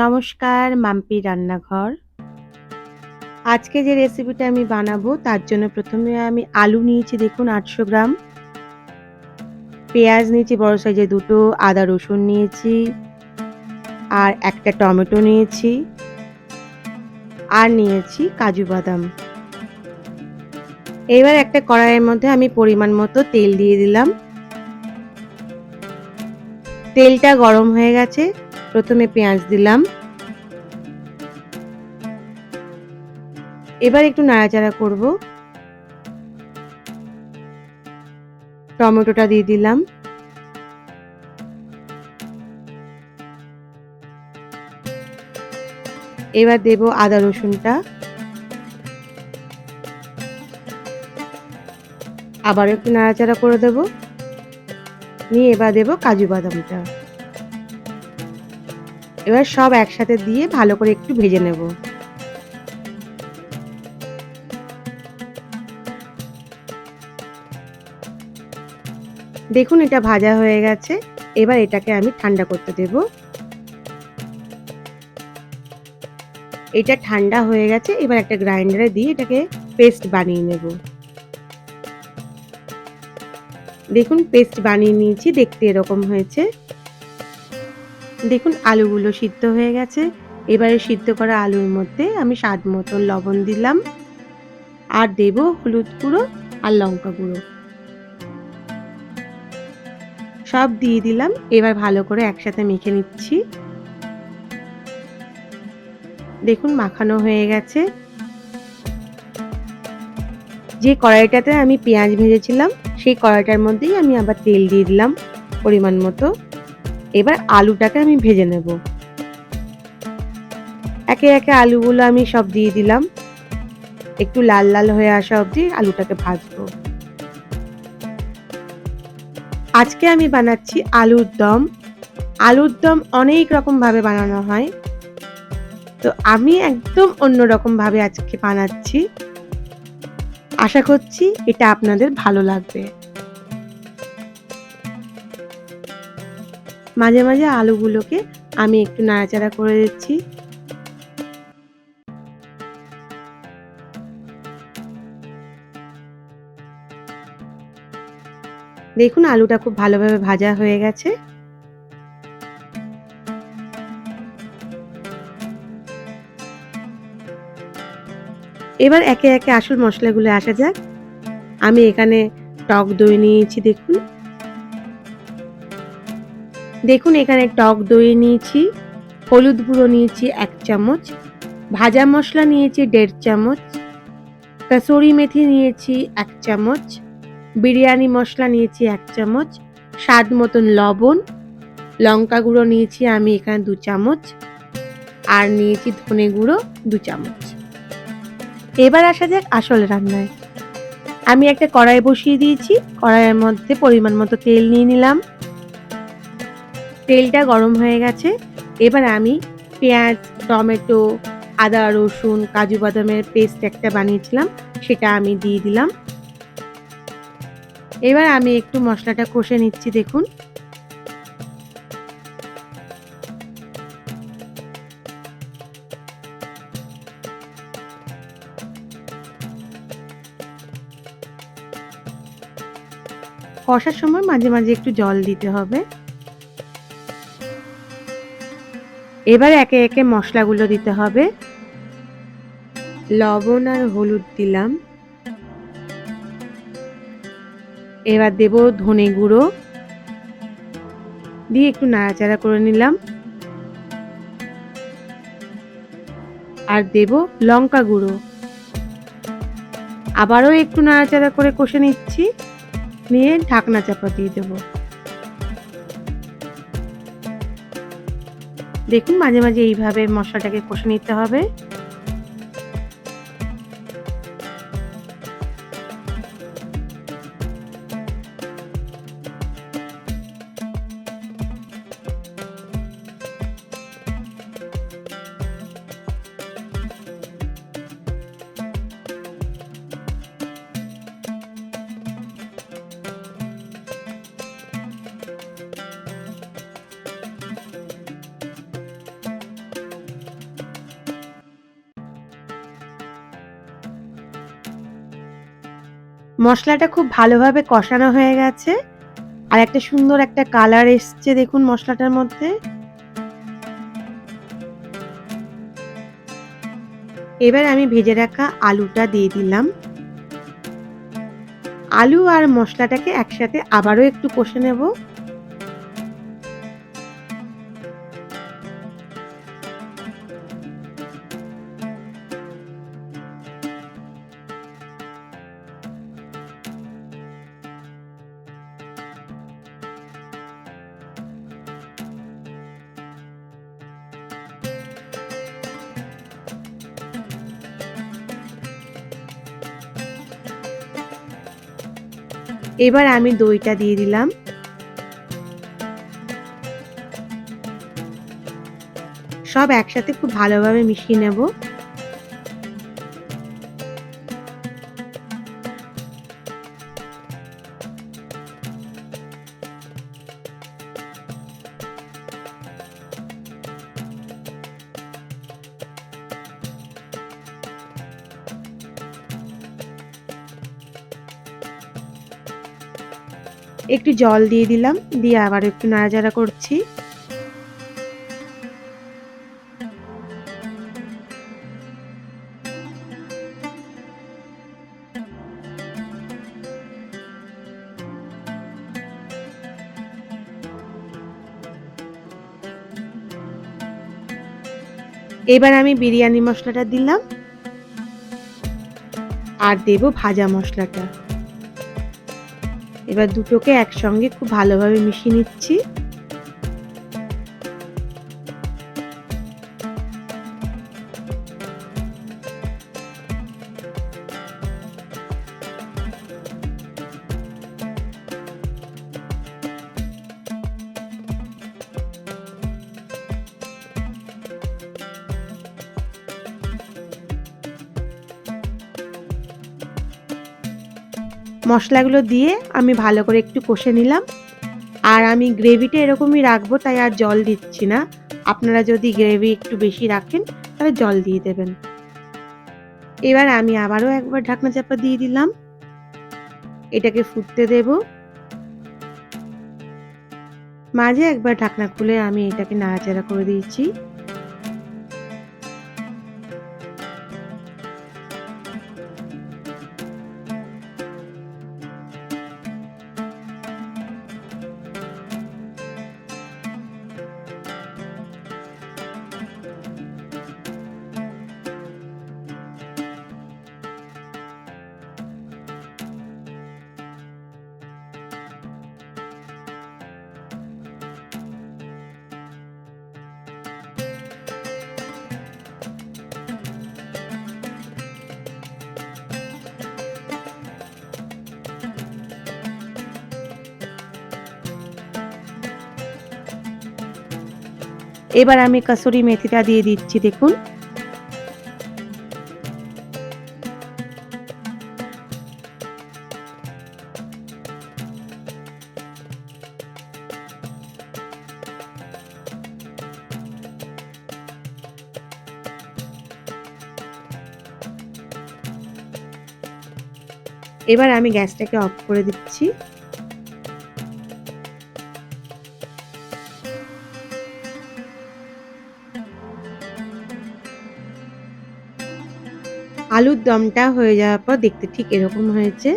নমস্কার, মাম্পি রান্নাঘর। আজকে যে রেসিপিটা আমি বানাবো, তার জন্য প্রথমে আমি আলু নিয়েছি, দেখুন, আটশো গ্রাম। পেঁয়াজ নিয়েছি, বড় সাইজে দুটো, আদা রসুন নিয়েছি, আর একটা টমেটো নিয়েছি, আর নিয়েছি কাজু বাদাম। এবার একটা কড়াইয়ের মধ্যে আমি পরিমাণ মতো তেল দিয়ে দিলাম। তেলটা গরম হয়ে গেছে প্রথমে পেঁয়াজ দিলাম। এবার একটু নাড়াচাড়া করব। টমেটোটা দিয়ে দিলাম। এবার দেব আদা রসুনটা। আবার একটু নাড়াচাড়া করে দেব। নিয়ে এবার দেব কাজু বাদামটা। এবার সব একসাথে দিয়ে ভালো করে একটু ভেজে নেব। দেখুন এটা ভাজা হয়ে গেছে, এবার এটাকে আমি ঠান্ডা করতে দেব। এটা ঠান্ডা হয়ে গেছে, এবার একটা গ্রাইন্ডারে দিয়ে এটাকে পেস্ট বানিয়ে নেব। দেখুন, পেস্ট বানিয়ে নিয়েছি, দেখতে এরকম হয়েছে। দেখুন, আলুগুলো সিদ্ধ হয়ে গেছে। এবারে সিদ্ধ করা আলুর মধ্যে আমি স্বাদ মতো লবণ দিলাম। আর দেব হলুদ গুঁড়ো আর লঙ্কা গুঁড়ো। সব দিয়ে দিলাম। এবার ভালো করে একসাথে মেখে নিচ্ছি। দেখুন, মাখানো হয়ে গেছে। যে কড়াইটাতে আমি পেঁয়াজ ভেজেছিলাম, সেই কড়াইটার মধ্যেই আমি আবার তেল দিয়ে দিলাম পরিমাণ মতো। এবার আলুটাকে আমি ভেজে নেব। একে একে আলুগুলো আমি সব দিয়ে দিলাম। একটু লাল লাল হয়ে আসা অবধি আলুটাকে ভাজবো। আজকে আমি বানাচ্ছি আলুর দম। আলুর দম অনেক রকম ভাবে বানানো হয়। তো আমি একদম অন্যরকম ভাবে আজকে বানাচ্ছি। আশা করছি এটা আপনাদের ভালো লাগবে। মাঝে মাঝে আলুগুলোকে আমি একটু নাড়াচাড়া করে দিচ্ছি। দেখুন আলুটা খুব ভালোভাবে ভাজা হয়ে গেছে। এবার একে একে আসল মশলাগুলো আসা যাক। আমি এখানে টক দই নিয়েছি দেখুন। দেখুন, এখানে টক দই নিয়েছি, হলুদ গুঁড়ো নিয়েছি এক চামচ, ভাজা মশলা নিয়েছি দেড় চামচ, কসুরি মেথি নিয়েছি এক চামচ, বিরিয়ানি মশলা নিয়েছি এক চামচ, স্বাদ মতন লবণ, লঙ্কা গুঁড়ো নিয়েছি আমি এখানে দু চামচ, আর নিয়েছি ধনে গুঁড়ো দু চামচ। এবার আসা যাক আসল রান্নায়। আমি একটা কড়াই বসিয়ে দিয়েছি, কড়াইয়ের মধ্যে পরিমাণ মতো তেল নিয়ে নিলাম। তেলটা গরম হয়ে গেছে। এবার আমি পেঁয়াজ, টমেটো, আদা, রসুন, কাজু বাদামের পেস্ট একটা বানিয়েছিলাম, সেটা আমি দিয়ে দিলাম। এবার আমি একটু মশলাটা কষে নিচ্ছি, দেখুন। কষার সময় মাঝে মাঝে একটু জল দিতে হবে। এবার একে একে মশলাগুলো দিতে হবে। লবণ আর হলুদ দিলাম। এবার দেব ধনে গুঁড়ো। দিয়ে একটু নাড়াচাড়া করে নিলাম। আর দেব লঙ্কা গুঁড়ো। আবারও একটু নাড়াচাড়া করে কষে নিচ্ছি। নিয়ে ঢাকনা চাপা দিয়ে দেবো। দেখুন মাঝে মাঝে এইভাবে মশলাটাকে কষে নিতে হবে। মশলাটা খুব ভালোভাবে কষানো হয়ে গেছে। আর একটা সুন্দর একটা কালার এসছে দেখুন মশলাটার মধ্যে। এবার আমি ভেজে রাখা আলুটা দিয়ে দিলাম। আলু আর মশলাটাকে একসাথে আবারও একটু কষে নেব। এবার আমি দইটা দিয়ে দিলাম। সব একসাথে খুব ভালোভাবে মিশিয়ে নেব। একটু জল দিয়ে দিলাম, দিয়ে আবার একটু নাড়াচাড়া করছি। এবার আমি বিরিয়ানি মশলাটা দিলাম। আর দেব ভাজা মশলাটা। এবার দুটোকে একসঙ্গে খুব ভালোভাবে মিশিয়ে নিচ্ছি। মশলাগুলো দিয়ে আমি ভালো করে একটু কষে নিলাম। আর আমি গ্রেভিটা এরকমই রাখব, তাই আর জল দিচ্ছি না। আপনারা যদি গ্রেভি একটু বেশি রাখেন, তাহলে জল দিয়ে দেবেন। এবার আমি আবারও একবার ঢাকনা চাপা দিয়ে দিলাম। এটাকে ফুটতে দেব। মাঝে একবার ঢাকনা খুলে আমি এটাকে নাড়াচাড়া করে দিয়েছি। এবার আমি কাসুরি মেথিটা দিয়ে দিচ্ছি দেখুন। এবার আমি গ্যাসটাকে অফ করে দিচ্ছি। আলুর দমটা হয়ে যাওয়ার পর দেখতে ঠিক এরকম হয়েছে।